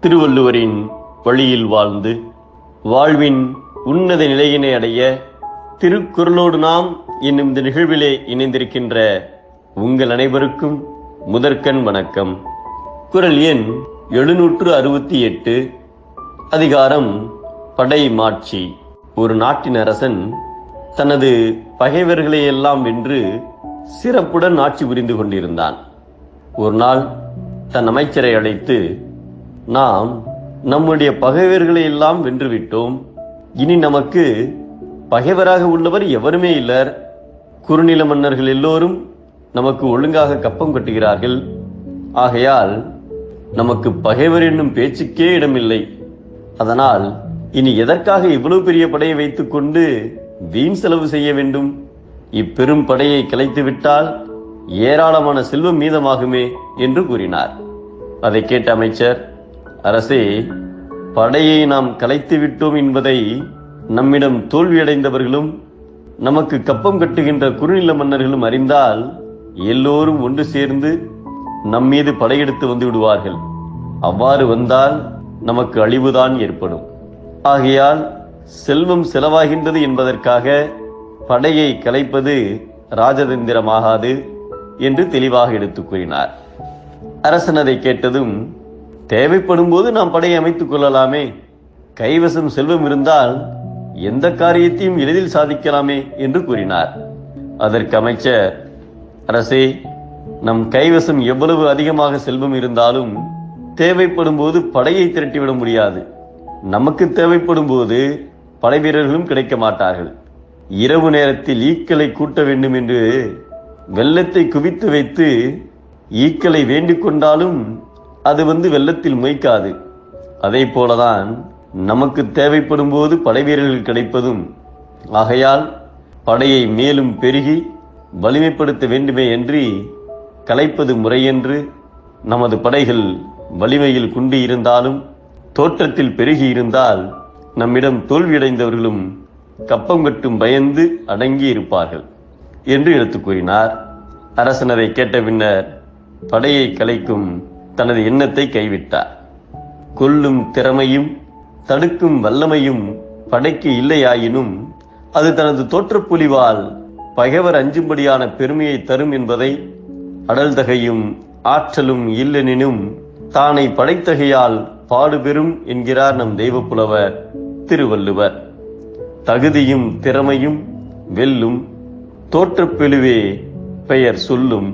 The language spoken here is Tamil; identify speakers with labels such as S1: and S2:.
S1: திருவள்ளுவரின் வழியில் வாழ்ந்து வாழ்வின் உன்னத நிலையினை அடைய திருக்குறளோடு நாம் என்னும் இந்த நிகழ்விலே இணைந்திருக்கின்ற உங்கள் அனைவருக்கும் முதற்கண் வணக்கம். குரல் எண் எழுநூற்று அறுபத்தி எட்டு அதிகாரம் படை மாட்சி. ஒரு நாட்டின் அரசன் தனது பகைவர்களை எல்லாம் வென்று சிறப்புடன் ஆட்சி புரிந்து கொண்டிருந்தான். ஒரு நாள் தன் அமைச்சரை அழைத்து நாம் நம்முடைய பகைவர்களை எல்லாம் வென்றுவிட்டோம். இனி நமக்கு பகைவராக உள்ளவர் எவருமே இல்லர். குறுநில மன்னர்கள் எல்லோரும் நமக்கு ஒழுங்காக கப்பம் கட்டுகிறார்கள். ஆகையால் நமக்கு பகைவர் என்னும் பேச்சுக்கே இடமில்லை. அதனால் இனி எதற்காக இவ்வளவு பெரிய படையை வைத்துக்கொண்டு வீண் செலவு செய்ய வேண்டும்? இப்பெரும் படையை கலைத்து விட்டால் ஏராளமான செல்வம் மீதமாகுமே என்று கூறினார். அதை கேட்ட அமைச்சர் அரசே படையை நாம் கலைத்து விட்டோம் என்பதை நம்மிடம் தோல்வியடைந்தவர்களும் நமக்கு கப்பம் கட்டுகின்ற குறுநில மன்னர்களும் அறிந்தால் எல்லோரும் ஒன்று சேர்ந்து நம் மீது படையெடுத்து வந்து விடுவார்கள். அவ்வாறு வந்தால் நமக்கு அழிவுதான் ஏற்படும். ஆகையால் செல்வம் செலவாகின்றது என்பதற்காக படையை கலைப்பது ராஜதந்திரமாகாது என்று தெளிவாக எடுத்துக் கூறினார். அரசன் அதை கேட்டதும் தேவைப்படும் போது நாம் படையை அமைத்துக் கொள்ளலாமே. கைவசம் செல்வம் இருந்தால் எந்த காரியத்தையும் எளிதில் சாதிக்கலாமே என்று கூறினார். அதற்கு அமைச்சர் அரசே நம் கைவசம் எவ்வளவு அதிகமாக செல்வம் இருந்தாலும் தேவைப்படும் போது படையை திரட்டிவிட முடியாது. நமக்கு தேவைப்படும் போது படை வீரர்களும் கிடைக்க மாட்டார்கள். இரவு நேரத்தில் ஈக்களை கூட்ட வேண்டும் என்று வெள்ளத்தை குவித்து வைத்து ஈக்களை வேண்டிக் கொண்டாலும் அது வந்து வெள்ளத்தில் முயக்காது அதே போலதான் நமக்கு தேவைப்படும் போது படை வீரர்கள் கிடைப்பதும். ஆகையால் படையை மேலும் பெருகி வலிமைப்படுத்த வேண்டுமே என்று கலைப்பது முறையென்று நமது படைகள் வலிமையில் குண்டி இருந்தாலும் தோற்றத்தில் பெருகி இருந்தால் நம்மிடம் தோல்வியடைந்தவர்களும் கப்பம் கட்டும் பயந்து அடங்கி இருப்பார்கள் என்று எடுத்துக் கூறினார். அரசனரை கேட்ட பின்னர் படையை கலைக்கும் தனது எண்ணத்தை கைவிட்டார். கொல்லும் திறமையும் தடுக்கும் வல்லமையும் படைக்கு இல்லையாயினும் அது தனது தோற்றப்புலிவால் பகைவர் அஞ்சும்படியான பெருமையை தரும் என்பதை அடல்தகையும் ஆற்றலும் இல்லெனினும் தானை படைத்தகையால் பாடுபெறும் என்கிறார் நம் தெய்வப்புலவர் திருவள்ளுவர். தகுதியும் திறமையும் வெல்லும் தோற்றப்பெழுவே பெயர் சொல்லும்.